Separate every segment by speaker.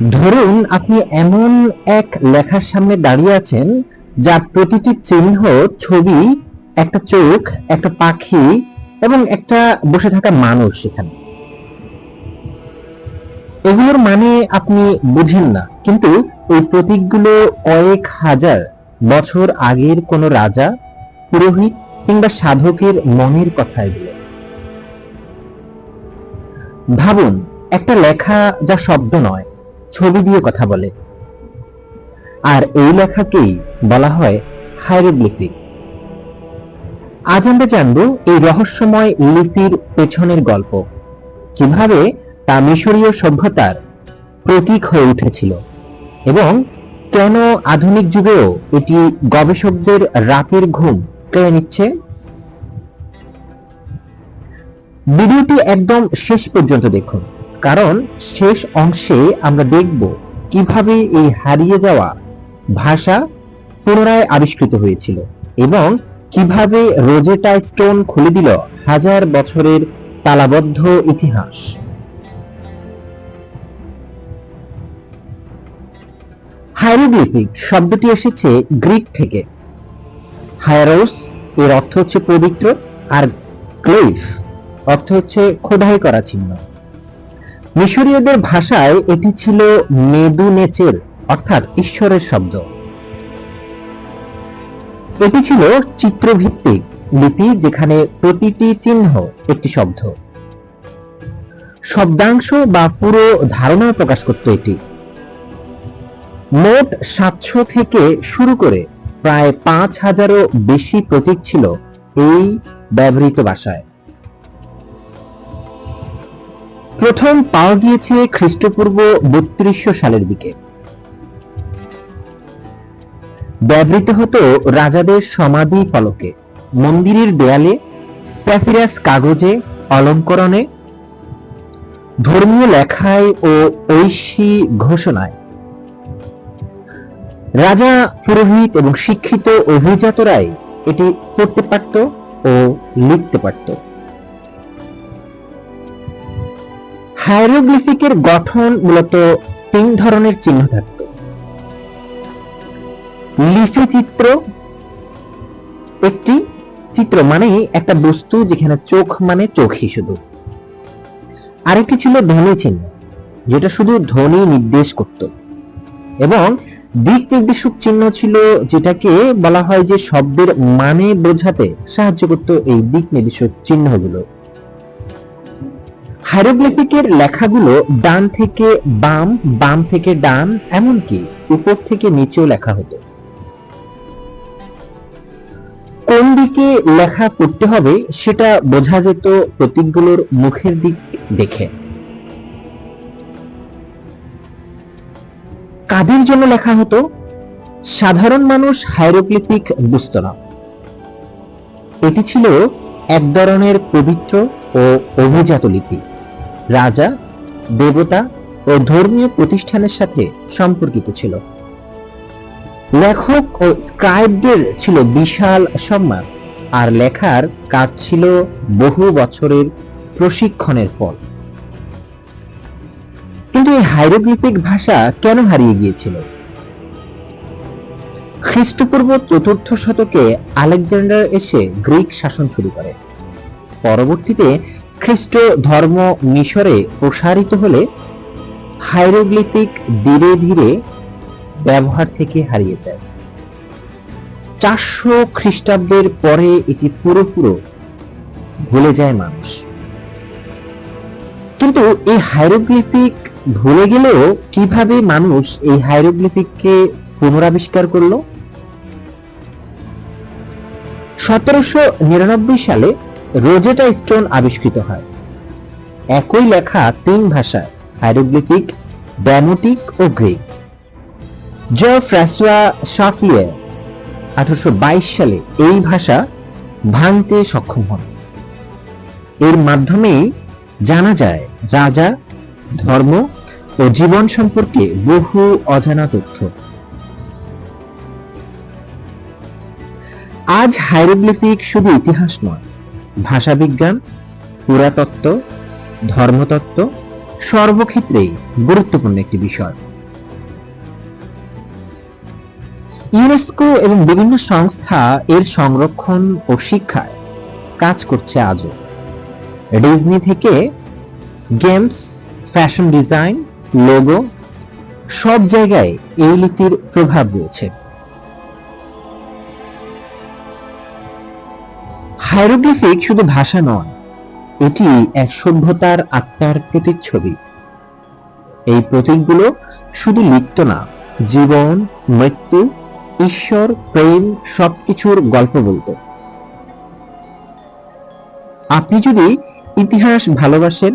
Speaker 1: ধরুন আপনি এমন এক লেখার সামনে দাঁড়িয়ে আছেন যার প্রতিটি চিহ্ন, ছবি, একটা চোখ, একটা পাখি এবং একটা বসে থাকা মানুষ সেখানে এগুলোর মানে আপনি বুঝেন না, কিন্তু এই প্রতীকগুলো কয়েক হাজার বছর আগের কোন রাজা, পুরোহিত কিংবা সাধকের মনের কথা এগুলো ভাবুন, একটা লেখা যা শব্দ নয় ছবি দিয়ে কথা বলে। আর এই লেখাকেই বলা হয় হাইরোগ্লিফিক আজ আমরা জানব এই রহস্যময় লিপির পেছনের গল্প। কীভাবে তা মিশরীয় সভ্যতার প্রতীক হয়ে উঠেছিল এবং কেন আধুনিক যুগেও এটি গবেষকদের রাতের ঘুম কেড়ে নিচ্ছে? ভিডিওটি একদম শেষ পর্যন্ত দেখুন। কারণ শেষ অংশে আমরা দেখব কীভাবে এই হারিয়ে যাওয়া ভাষা পুনরায় আবিষ্কৃত হয়েছিল এবং কীভাবে রোজেটা স্টোন খুলে দিল হাজার বছরের তালাবদ্ধ ইতিহাস। হাইরোগ্লিফিক শব্দটি এসেছে গ্রিক থেকে। হায়ারোস এর অর্থ হচ্ছে পবিত্র আর অর্থ হচ্ছে খোদাই করা চিহ্ন। মিশরীয়দের ভাষায় এটি ছিল মেদু নেচের অর্থাৎ ঈশ্বরের শব্দ। এটি ছিল চিত্রভিত্তিক লিপি যেখানে প্রতিটি চিহ্ন একটি শব্দ। শব্দাংশ বা পুরো ধারণা প্রকাশ করত এটি। মোট সাতশো থেকে শুরু করে প্রায় পাঁচ হাজারও বেশি প্রতীক ছিল এই ব্যবহৃত ভাষায়। প্রথম পাওয়া গিয়েছে খ্রিস্টপূর্ব বত্রিশশো সালের দিকে। ব্যবহৃত হতো রাজাদের সমাধি ফলকে, মন্দিরের দেয়ালে, প্যাপিরাস কাগজে, অলঙ্করণে, ধর্মীয় লেখায় ও ঐশী ঘোষণায়। রাজা পুরোহিত এবং শিক্ষিত অভিজাতরাই এটি পড়তে পারত ও লিখতে পারত। হায়ারোগ্লিফিকের গঠন মূলত তিন ধরনের চিহ্ন থাকত। লিফি চিত্র একটি চিত্র মানে একটা বস্তু যেখানে চোখ মানে চোখই শুধু। আরেকটি ছিল ধ্বনি চিহ্ন, যেটা শুধু ধ্বনি নির্দেশ করত। এবং দিক নির্দেশক চিহ্ন ছিল যেটাকে বলা হয় যে শব্দের মানে বোঝাতে সাহায্য করত এই দিক নির্দেশক চিহ্নগুলো। হাইরোগ্লিফিকের লেখাগুলো ডান থেকে বাম বাম থেকে ডান, এমনকি উপর থেকে নিচেও লেখা হতো। কোন দিকে লেখা পড়তে হবে সেটা বোঝা যেত প্রতীকগুলোর মুখের দিক দেখে। কাদের জন্য লেখা হতো? সাধারণ মানুষ হাইরোগ্লিফিক বুঝত না। এটি ছিল এক ধরনের পবিত্র ও অভিজাত লিপি। রাজা, দেবতা ও ধর্মীয় প্রতিষ্ঠানের সাথে সম্পর্কিত ছিল। লেখক ও স্ক্রাইবদের ছিল বিশাল সম্মান, আর লেখার কাজ ছিল বহু বছরের প্রশিক্ষণের ফল। কিন্তু এই হাইরোগ্লিফিক ভাষা কেন হারিয়ে গিয়েছিল? খ্রিস্টপূর্ব চতুর্থ শতকে আলেকজান্ডার এসে গ্রিক শাসন শুরু করে। পরবর্তীতে খ্রিস্ট ধর্ম মিশরে প্রসারিত হলে হাইরোগ্লিফিক ধীরে ধীরে ব্যবহার থেকে হারিয়ে যায়। চারশো খ্রিস্টাব্দের পরে এটি পুরোপুরো ভুলে যায় মানুষ। কিন্তু এই হাইরোগ্লিফিক ভুলে গেলেও কীভাবে মানুষ এই হাইরোগ্লিফিককে পুনরাবিষ্কার করল? সতেরোশো নিরানব্বই সালে রোজেটা স্টোন আবিষ্কৃত হয়। একই লেখা তিন ভাষায়, হাইরোগ্লিফিক, ড্যামোটিক ও গ্রিক। জ ফ্রাসোয়া শাফিয়ে আঠারোশো সালে এই ভাষা ভাঙতে সক্ষম হন। এর মাধ্যমেই জানা যায়, রাজা, ধর্ম ও জীবন সম্পর্কে বহু অজানা তথ্য। আজ হাইরোগ্লিফিক শুধু ইতিহাস নয় ভাষাবিজ্ঞান, পুরাতত্ত্ব, ধর্মতত্ত্ব সর্বক্ষেত্রেই গুরুত্বপূর্ণ একটি বিষয়। ইউনেস্কো এবং বিভিন্ন সংস্থা এর সংরক্ষণ ও শিক্ষায় কাজ করছে আজও। ডিজনি থেকে গেমস, ফ্যাশন ডিজাইন, লোগো সব জায়গায় এই লিপির প্রভাব রয়েছে। হাইরোগ্লিফিক শুধু ভাষা নয়, এটি এক সভ্যতার আত্মার প্রতিচ্ছবি। এই প্রতীকগুলো শুধু লিখত না, জীবন, মৃত্যু, ঈশ্বর, প্রেম, সবকিছুর গল্প বলতো। আপনি যদি ইতিহাস ভালোবাসেন,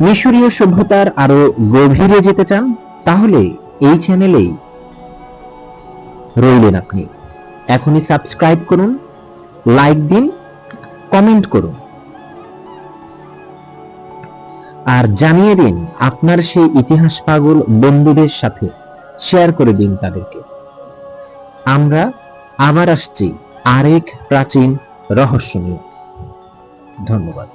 Speaker 1: মিশরীয় সভ্যতার আরও গভীরে যেতে চান, তাহলে এই চ্যানেলেই রইলেন আপনি। এখনই সাবস্ক্রাইব করুন, লাইক দিন কমেন্ট করুন। আর জানিয়ে দিন আপনার সেই ইতিহাস পাগল বন্ধুদের সাথে শেয়ার করে দিন তাদেরকে। আমরা আবার আসছি আরেক প্রাচীন রহস্য নিয়ে। ধন্যবাদ।